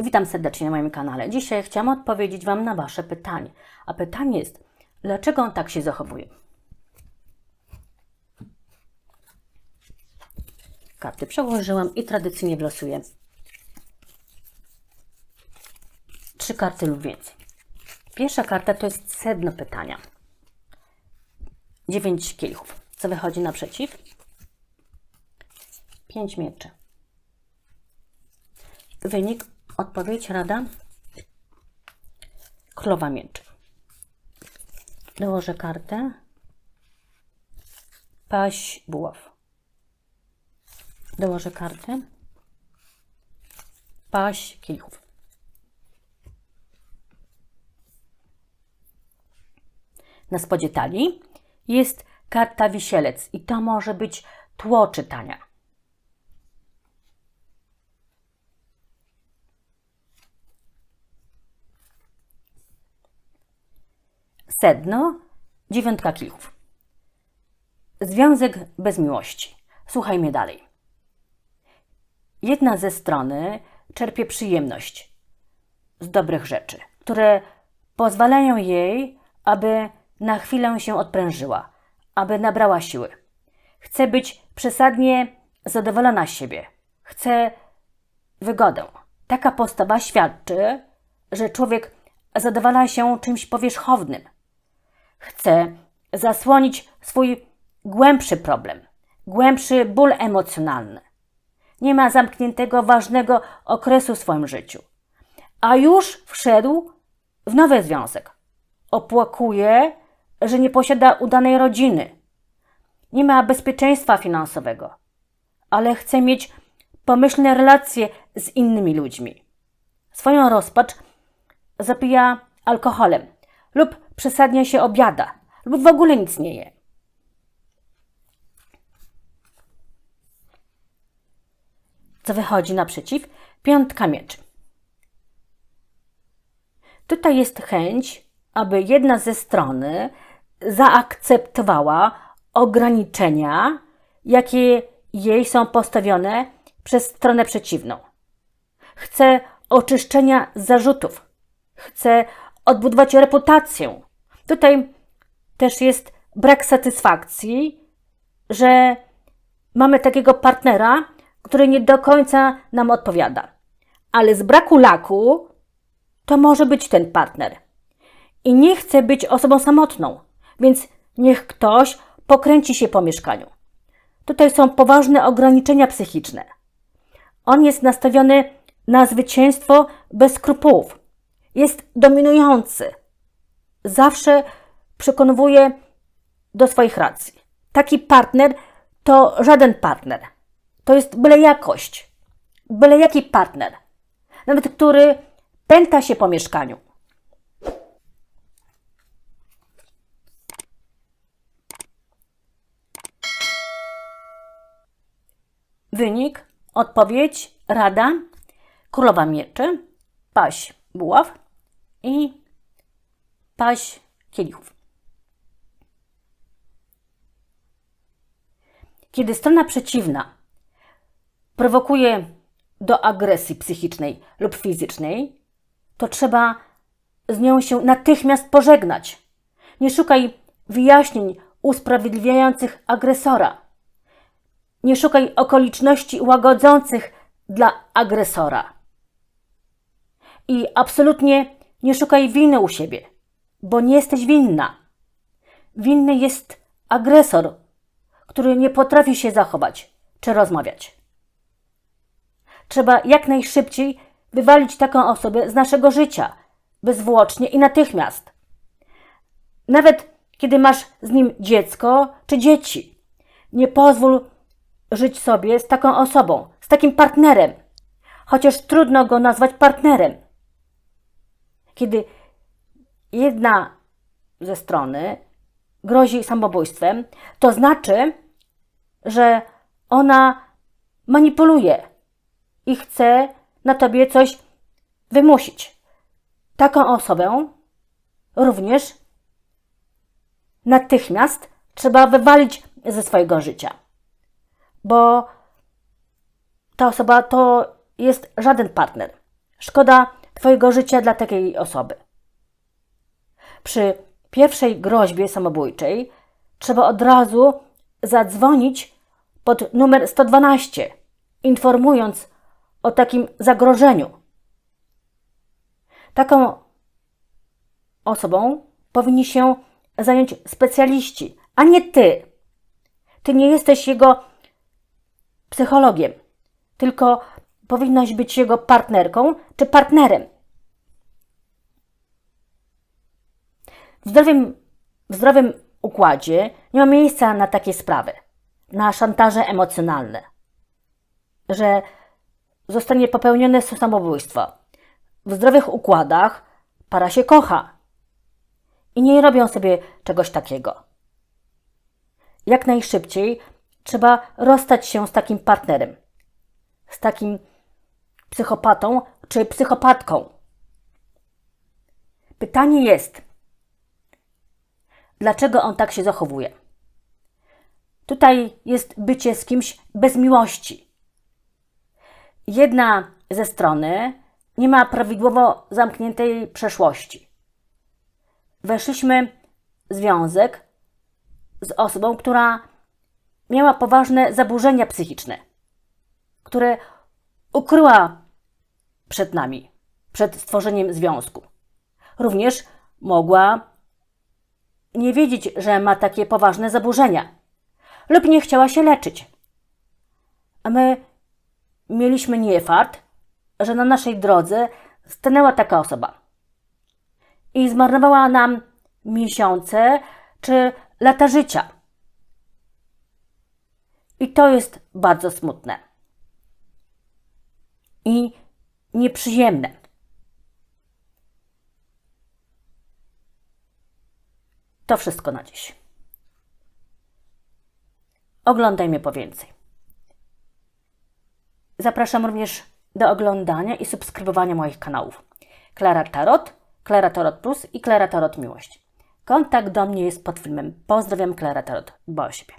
Witam serdecznie na moim kanale. Dzisiaj chciałam odpowiedzieć Wam na Wasze pytanie. A pytanie jest, dlaczego on tak się zachowuje? Karty przełożyłam i tradycyjnie wylosuję trzy karty lub więcej. Pierwsza karta to jest sedno pytania. Dziewięć kielichów. Co wychodzi naprzeciw? Pięć mieczy. Wynik, odpowiedź, rada. Królowa mieczy. Dołożę kartę. Paź buław. Dołożę kartę. Paź kielichów. Na spodzie talii jest karta wisielec i to może być tło czytania. Sedno, dziewiątka kielichów. Związek bez miłości. Słuchaj mnie dalej. Jedna ze strony czerpie przyjemność z dobrych rzeczy, które pozwalają jej, aby na chwilę się odprężyła, aby nabrała siły. Chce być przesadnie zadowolona z siebie. Chce wygodę. Taka postawa świadczy, że człowiek zadowala się czymś powierzchownym. Chce zasłonić swój głębszy problem, głębszy ból emocjonalny. Nie ma zamkniętego, ważnego okresu w swoim życiu, a już wszedł w nowy związek. Opłakuje, że nie posiada udanej rodziny. Nie ma bezpieczeństwa finansowego, ale chce mieć pomyślne relacje z innymi ludźmi. Swoją rozpacz zapija alkoholem lub przesadnie się obiada lub w ogóle nic nie je. Co wychodzi naprzeciw? Piątka mieczy. Tutaj jest chęć, aby jedna ze strony zaakceptowała ograniczenia, jakie jej są postawione przez stronę przeciwną. Chce oczyszczenia zarzutów, chce odbudować reputację. Tutaj też jest brak satysfakcji, że mamy takiego partnera, który nie do końca nam odpowiada. Ale z braku laku to może być ten partner. I nie chce być osobą samotną, więc niech ktoś pokręci się po mieszkaniu. Tutaj są poważne ograniczenia psychiczne. On jest nastawiony na zwycięstwo bez skrupułów. Jest dominujący. Zawsze przekonuje do swoich racji. Taki partner to żaden partner. To jest byle jakość. Byle jaki partner. Nawet który pęta się po mieszkaniu. Wynik, odpowiedź, rada, królowa mieczy, paź buław i paź kielichów. Kiedy strona przeciwna prowokuje do agresji psychicznej lub fizycznej, to trzeba z nią się natychmiast pożegnać. Nie szukaj wyjaśnień usprawiedliwiających agresora. Nie szukaj okoliczności łagodzących dla agresora. I absolutnie nie szukaj winy u siebie, bo nie jesteś winna. Winny jest agresor, który nie potrafi się zachować czy rozmawiać. Trzeba jak najszybciej wywalić taką osobę z naszego życia, bezwłocznie i natychmiast. Nawet kiedy masz z nim dziecko czy dzieci, nie pozwól żyć sobie z taką osobą, z takim partnerem, chociaż trudno go nazwać partnerem. Kiedy jedna ze strony grozi samobójstwem, to znaczy, że ona manipuluje i chce na tobie coś wymusić. Taką osobę również natychmiast trzeba wywalić ze swojego życia, bo ta osoba to jest żaden partner. Szkoda Twojego życia dla takiej osoby. Przy pierwszej groźbie samobójczej trzeba od razu zadzwonić pod numer 112, informując o takim zagrożeniu. Taką osobą powinni się zająć specjaliści, a nie ty. Ty nie jesteś jego psychologiem, tylko powinnaś być jego partnerką czy partnerem. W zdrowym, w zdrowym układzie nie ma miejsca na takie sprawy, na szantaże emocjonalne, że zostanie popełnione samobójstwo. W zdrowych układach para się kocha i nie robią sobie czegoś takiego. Jak najszybciej trzeba rozstać się z takim partnerem, z takim psychopatą czy psychopatką. Pytanie jest, dlaczego on tak się zachowuje? Tutaj jest bycie z kimś bez miłości. Jedna ze strony nie ma prawidłowo zamkniętej przeszłości. Weszliśmy w związek z osobą, która miała poważne zaburzenia psychiczne, które ukryła przed nami, przed stworzeniem związku. Również mogła nie wiedzieć, że ma takie poważne zaburzenia, lub nie chciała się leczyć. A my mieliśmy niefart, że na naszej drodze stanęła taka osoba i zmarnowała nam miesiące czy lata życia. I to jest bardzo smutne i nieprzyjemne. To wszystko na dziś. Oglądaj mnie po więcej. Zapraszam również do oglądania i subskrybowania moich kanałów. Klara Tarot, Klara Tarot Plus i Klara Tarot Miłość. Kontakt do mnie jest pod filmem. Pozdrawiam, Klara Tarot. Dba o siebie.